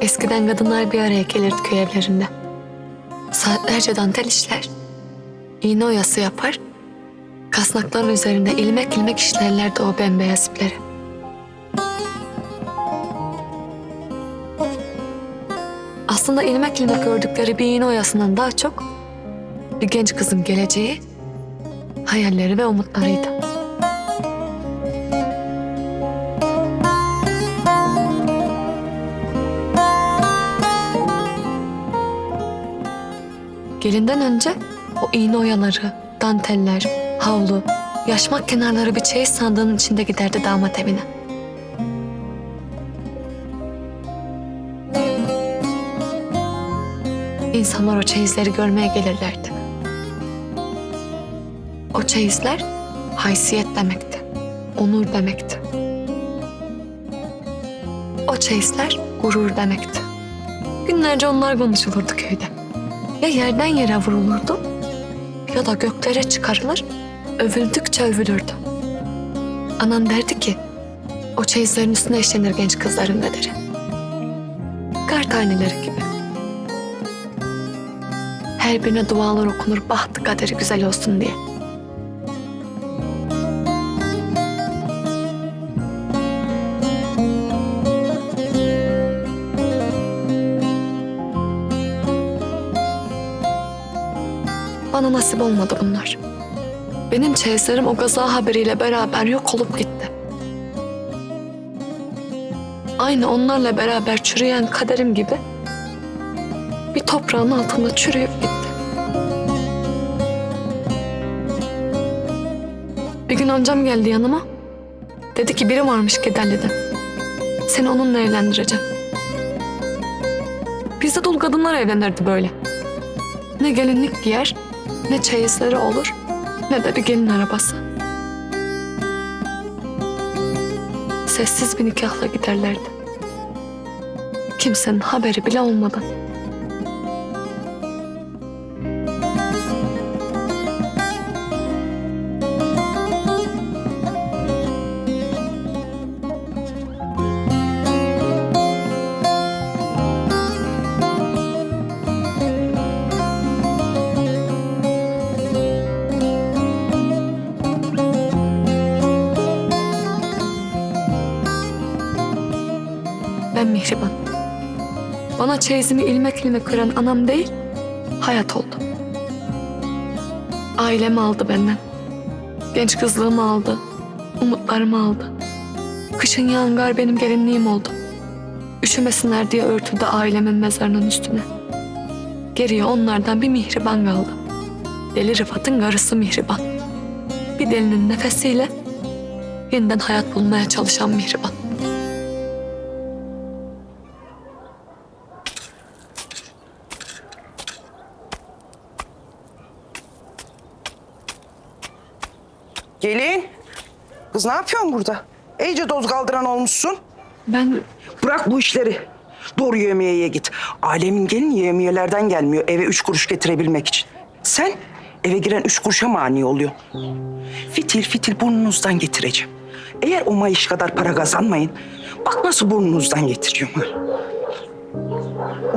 Eskiden kadınlar bir araya gelirdi köy evlerinde. Saatlerce dantel işler. İğne oyası yapar. Kasnakların üzerinde ilmek ilmek işlerlerdi o bembeyaz ipleri. Aslında ilmek ilmek gördükleri bir iğne oyasından daha çok bir genç kızın geleceği, hayalleri ve umutlarıydı. Gelinden önce o iğne oyaları, danteller, havlu, yaşmak kenarları bir çeyiz sandığının içinde giderdi damat evine. İnsanlar o çeyizleri görmeye gelirlerdi. O çeyizler haysiyet demekti, onur demekti. O çeyizler gurur demekti. Günlerce onlar konuşulurdu köyde. Ya yerden yere vurulurdu ya da göklere çıkarılır, övüldükçe övülürdü. Anam derdi ki, o çeyizlerin üstüne işlenir genç kızların bederi. Kar taneleri gibi. Her birine dualar okunur bahtı kaderi güzel olsun diye. Bana nasip olmadı bunlar. Benim çeyizlerim o gaza haberiyle beraber yok olup gitti. Aynı onlarla beraber çürüyen kaderim gibi bir toprağın altında çürüyüp gitti. Bir gün amcam geldi yanıma. Dedi ki biri varmış Kederli'de. Seni onunla evlendireceğim. Bizde dul kadınlar evlenirdi böyle. Ne gelinlik giyer, ne çeyizleri olur, ne de bir gelin arabası. Sessiz bir nikahla giderlerdi. Kimsenin haberi bile olmadan. Mihriban. Bana çeyizimi ilmek ilmek kıran anam değil, hayat oldu. Ailemi aldı benden. Genç kızlığımı aldı. Umutlarımı aldı. Kışın yağıngar benim gelinliğim oldu. Üşümesinler diye örtüldü ailemin mezarının üstüne. Geriye onlardan bir mihriban kaldı. Deli Rıfat'ın karısı mihriban. Bir delinin nefesiyle yeniden hayat bulmaya çalışan mihriban. Gelin. Kız ne yapıyorsun burada? İyice doz kaldıran olmuşsun. Ben Bırak bu işleri. Doğru yemeğe git. Alemin gelin yemeyelerden gelmiyor eve üç kuruş getirebilmek için. Sen eve giren üç kuruşa mani oluyor. Fitil fitil burnunuzdan getireceğim. Eğer o mayış kadar para kazanmayın. Bak nasıl burnunuzdan getiriyorum. ha.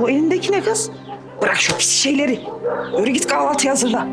O elindeki ne kız? Bırak şu pis şeyleri. Yürü git kahvaltı hazırla.